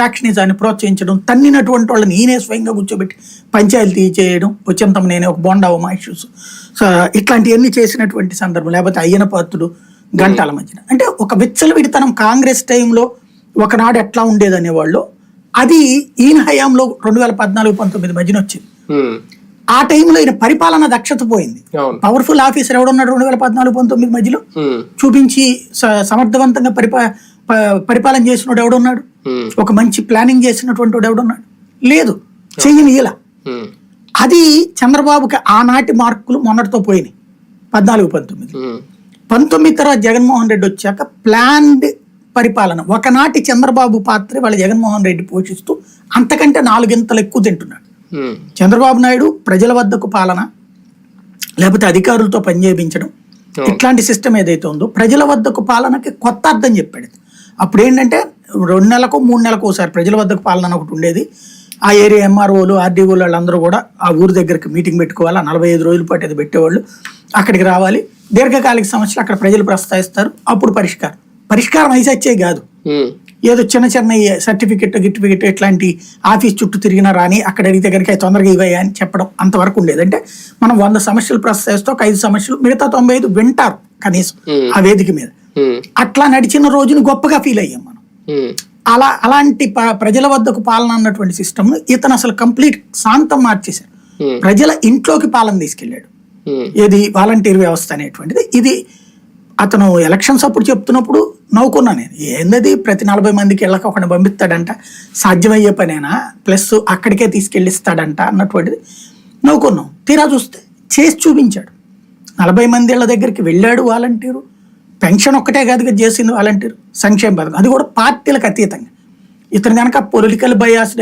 ఫ్యాక్షనిజాన్ని ప్రోత్సహించడం తన్నినటువంటి వాళ్ళని ఈయనే స్వయంగా కూర్చోబెట్టి పంచాయతీ చేయడం వచ్చేంతం నేనే ఒక బోండా ఉమా ఇష్యూస్. సో ఇట్లాంటివన్నీ చేసినటువంటి సందర్భం లేకపోతే అయ్యన పాత్రుడు గంటల మధ్యన. అంటే ఒక విచ్చలవిడితనం కాంగ్రెస్ టైంలో ఒకనాడు ఎట్లా ఉండేది అనేవాళ్ళు అది ఈయన హయాంలో రెండు వేల పద్నాలుగు పంతొమ్మిది మధ్యన వచ్చింది. ఆ టైంలో ఈయన పరిపాలన దక్షత పోయింది. పవర్ఫుల్ ఆఫీసర్ ఎవడున్నాడు రెండు వేల పద్నాలుగు పంతొమ్మిది మధ్యలో? చూపించి సమర్థవంతంగా పరిపా పరిపాలన చేసినోడు ఎవడున్నాడు? ఒక మంచి ప్లానింగ్ చేసినటువంటి వాడు ఎవడున్నాడు? లేదు. చెయ్యని ఇలా. అది చంద్రబాబుకి ఆనాటి మార్కులు మొన్నటితో పోయినాయి. పద్నాలుగు పంతొమ్మిది. పంతొమ్మిది తర్వాత జగన్మోహన్ రెడ్డి వచ్చాక ప్లాన్డ్ పరిపాలన. ఒకనాటి చంద్రబాబు పాత్ర వాళ్ళ జగన్మోహన్ రెడ్డి పోషిస్తూ అంతకంటే నాలుగింతలు ఎక్కువ తింటున్నాడు. చంద్రబాబు నాయుడు ప్రజల వద్దకు పాలన లేకపోతే అధికారులతో పనిచేయించడం ఇట్లాంటి సిస్టమ్ ఏదైతే ఉందో ప్రజల వద్దకు పాలనకి కొత్త అర్థం చెప్పాడు. అప్పుడు ఏంటంటే రెండు నెలలకు మూడు నెలలకు ఒకసారి ప్రజల వద్దకు పాలన ఒకటి ఉండేది. ఆ ఏరియా ఎంఆర్ఓలు ఆర్డీఓలు వాళ్ళందరూ కూడా ఆ ఊరి దగ్గరికి మీటింగ్ పెట్టుకోవాలి. ఆ నలభై ఐదు రోజుల పాటు అది పెట్టేవాళ్ళు. అక్కడికి రావాలి. దీర్ఘకాలిక సమస్యలు అక్కడ ప్రజలు ప్రస్తావిస్తారు. అప్పుడు పరిష్కారం. పరిష్కారం అయితే వచ్చే కాదు ఏదో చిన్న చిన్న సర్టిఫికెట్ గిట్టిఫికెట్ ఇట్లాంటి ఆఫీస్ చుట్టూ తిరిగినా రాని అక్కడ అడిగితే కనుక "అవి తొందరగా ఇవ్వయా అని చెప్పడం అంతవరకు ఉండేది. అంటే మనం వంద సమస్యలు ప్రస్తావిస్తే ఒక ఐదు సమస్యలు మిగతా తొంభై ఐదు వింటారు కనీసం ఆ వేదిక మీద. అట్లా నడిచిన రోజును గొప్పగా ఫీల్ అయ్యాం మనం. ఉమ్, అలా అలాంటి ప్రజల వద్దకు పాలన అన్నటువంటి సిస్టమ్ ఇతను అసలు కంప్లీట్ శాంతం మార్చేశాడు. ఉమ్, ప్రజల ఇంట్లోకి పాలన తీసుకెళ్ళాడు. ఉమ్, ఏది వాలంటీర్ వ్యవస్థ అనేటువంటిది. ఇది అతను ఎలక్షన్స్ అప్పుడు చెప్తున్నప్పుడు నవ్వుకున్నా నేను. ఏందది? ప్రతి నలభై మందికి ఇళ్ళకి ఒకటి పంపిస్తాడంట. సాధ్యమయ్యే పనేనా? ప్లస్ అక్కడికే తీసుకెళ్ళిస్తాడంట అన్నటువంటిది నవ్వుకున్నాం. తీరా చూస్తే చేసి చూపించాడు. నలభై మంది ఇళ్ళ దగ్గరికి వెళ్ళాడు వాలంటీరు పెన్షన్ ఒక్కటే కాదు చేసింది వాలంటీర్. సంక్షేమ పథకం. అది కూడా పార్టీలకు అతీతంగా. ఇతను కనుక పొలిటికల్ బయాస్